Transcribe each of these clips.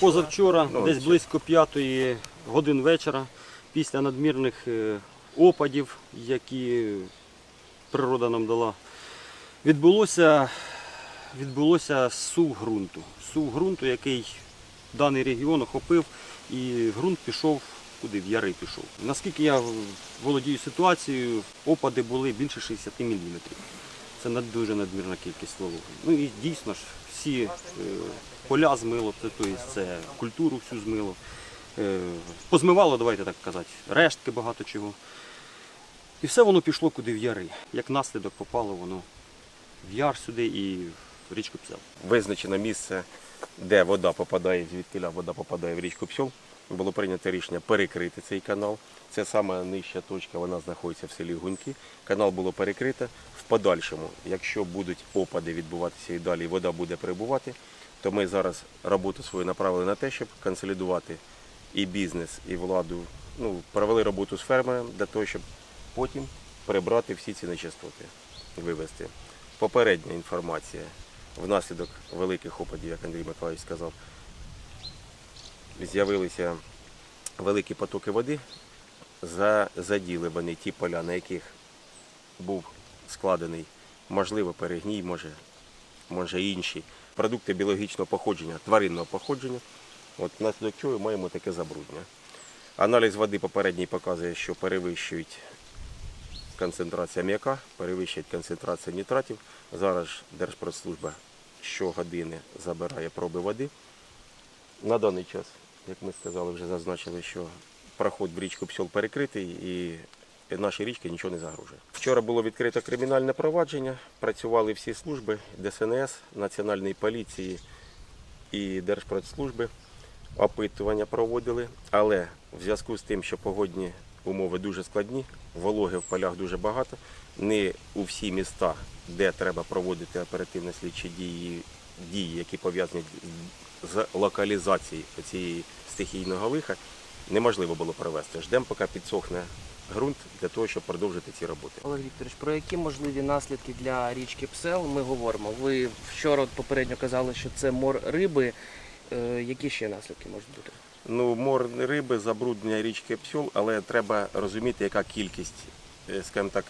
Позавчора, Ну, десь близько п'ятої годин вечора, після надмірних е, опадів, які природа нам дала, відбулося, відбулося сув ґрунту. Сув ґрунту, який даний регіон охопив, і ґрунт пішов куди? В яри пішов. Наскільки я володію ситуацією, опади були більше 60 мм. Це дуже надмірна кількість вологи. Ну і дійсно ж всі е, поля змило, тобто це культуру всю змило. Е, позмивало, давайте так казати, рештки багато чого. І все воно пішло куди в яри. Як наслідок попало воно в яр сюди і в річку Псел. Визначено місце, де вода попадає, звідкиля вода попадає в річку Псьол. Було прийнято рішення перекрити цей канал. Це саме нижча точка, вона знаходиться в селі Гуньки. Канал було перекрито. В подальшому, якщо будуть опади відбуватися і далі вода буде перебувати, то ми зараз роботу свою направили на те, щоб консолідувати і бізнес, і владу. Ну, провели роботу з фермером для того, щоб потім прибрати всі ці нечистоти, вивезти. Попередня інформація внаслідок великих опадів, як Андрій Миколаївич сказав, з'явилися великі потоки води, За- заділи вони ті поля, на яких був складений, можливо, перегній, може, може інші продукти біологічного походження, тваринного походження. От внаслідок чого маємо таке забруднення. Аналіз води попередній показує, що перевищують концентрація м'яка, перевищують концентрацію нітратів. Зараз Держпродслужба щогодини забирає проби води. На даний час, як ми сказали, вже зазначили, що проход в річку Псьол перекритий і нашій річці нічого не загрожує. Вчора було відкрито кримінальне провадження, працювали всі служби ДСНС, Національної поліції і Держпродслужби. Опитування проводили, але в зв'язку з тим, що погодні умови дуже складні, вологи в полях дуже багато, не у всі міста, де треба проводити оперативно-слідчі дії, дії, які пов'язані з локалізацією цієї стихійного лиха, неможливо було провести. Ждемо, поки підсохне ґрунт для того, щоб продовжити ці роботи. Олег Вікторович, про які можливі наслідки для річки Псел ми говоримо? Ви вчора попередньо казали, що це мор риби. Е, Які ще наслідки можуть бути? Ну, мор риби, забруднення річки Псьол, але треба розуміти, яка кількість, е, скажімо так,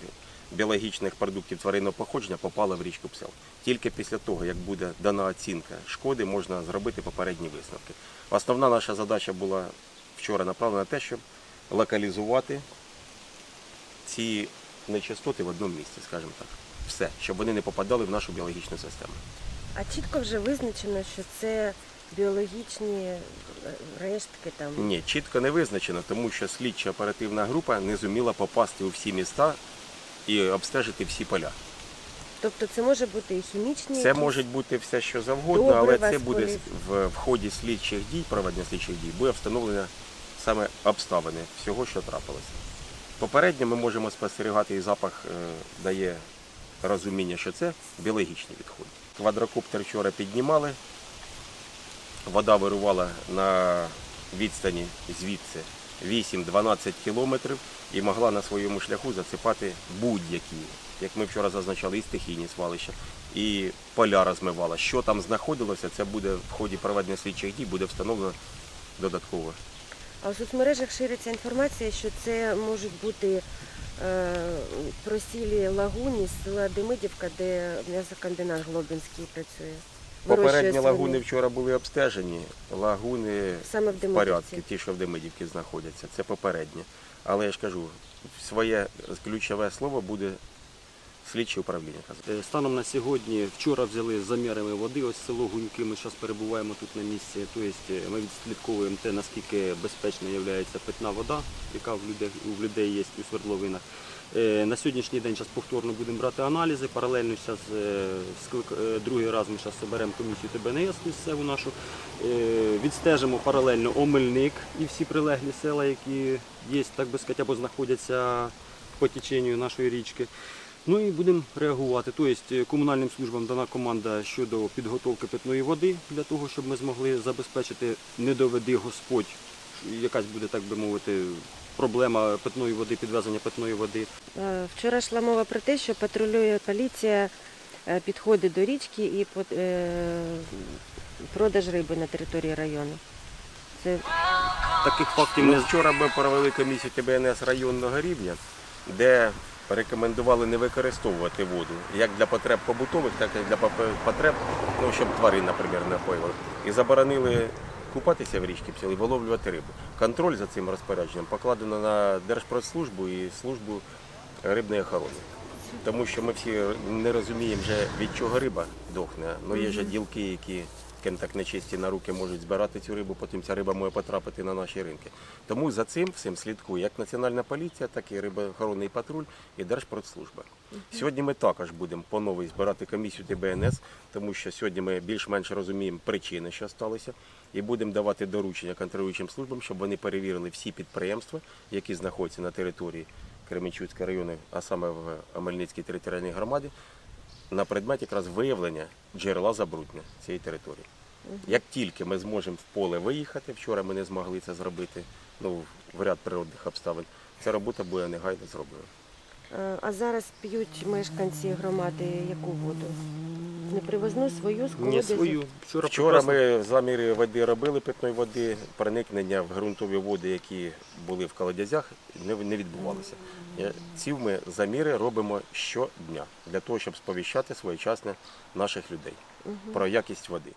біологічних продуктів тваринного походження попала в річку Псел. Тільки після того, як буде дана оцінка шкоди, можна зробити попередні висновки. Основна наша задача була вчора направлена на те, щоб локалізувати ці нечистоти в одному місці, скажімо так. Все, щоб вони не попадали в нашу біологічну систему. А чітко вже визначено, що це біологічні е, рештки там. Ні, чітко не визначено, тому що слідча оперативна група не зуміла попасти у всі міста і обстежити всі поля. Тобто це може бути і хімічні. Це якісь- може бути все, що завгодно, але це буде полів. в, в ході слідчих дій, проведення слідчих дій, буде встановлено саме обставини всього, що трапилося. Попередньо ми можемо спостерігати, і запах е, дає розуміння, що це біологічні відходи. Квадрокоптер вчора піднімали, вода вирувала на відстані звідси 8-12 кілометрів і могла на своєму шляху засипати будь-які, як ми вчора зазначали, і стихійні свалища, і поля розмивала. Що там знаходилося, це буде в ході проведення слідчих дій, буде встановлено додатково. А у соцмережах шириться інформація, що це можуть бути е, просілі лагуні з села Демидівка, де м'ясокомбінат Глобінський працює. Попередні лагуни вчора були обстежені. Лагуни Саме в в порядку, ті, що в Демидівці знаходяться. Це попереднє. Але я ж кажу, своє ключове слово буде слідче управління. Е, Станом на сьогодні, вчора взяли замірами води, ось село Гуньки, ми зараз перебуваємо тут на місці. Тобто е, ми відслідковуємо те, наскільки безпечна є питна вода, яка в людей, у людей є у свердловинах. Е, На сьогоднішній день зараз повторно будемо брати аналізи. Паралельно зараз другий раз ми зараз зберемо комісію ТБНС місцеву нашу. Відстежимо паралельно Омельник і всі прилеглі села, які є, так би сказати, або знаходяться по теченню нашої річки. Ну і будемо реагувати. Тобто е, комунальним службам дана команда щодо підготовки питної води для того, щоб ми змогли забезпечити не доведи Господь. Якась буде, так би мовити, проблема питної води, підвезення питної води. Е, Вчора йшла мова про те, що патрулює поліція е, підходи до річки і продаж риби на території району. Це Таких фактів Ну, не вчора ми провели комісію ТБНС районного рівня, де рекомендували не використовувати воду як для потреб побутових, так і для потреб, ну, щоб тварин, наприклад, напоювали. І заборонили купатися в річці Псел і виловлювати рибу. Контроль за цим розпорядженням покладено на Держпродслужбу і службу рибної охорони. Тому що ми всі не розуміємо, вже від чого риба дохне. Ну є ж ділки, які ким так нечисті на руки можуть збирати цю рибу, потім ця риба може потрапити на наші ринки. Тому за цим всім слідкує як Національна поліція, так і рибоохоронний патруль і Держпродслужба. Сьогодні ми також будемо по новій збирати комісію ТБНС, тому що сьогодні ми більш-менш розуміємо причини, що сталося, і будемо давати доручення контролюючим службам, щоб вони перевірили всі підприємства, які знаходяться на території Кременчуцького району, а саме в Омельницькій територіальній громаді, на предмет якраз виявлення джерела забруднення цієї території. Як тільки ми зможемо в поле виїхати, вчора ми не змогли це зробити, ну, в ряд природних обставин, ця робота буде негайно зроблена. е, а зараз п'ють мешканці громади яку воду? Непривозну свою з Ні, свою. Вчора, Вчора ми заміри води робили питної води, проникнення в ґрунтові води, які були в колодязях, не, не відбувалося. Е, Ці ми заміри робимо щодня для того, щоб сповіщати своєчасно наших людей про якість води.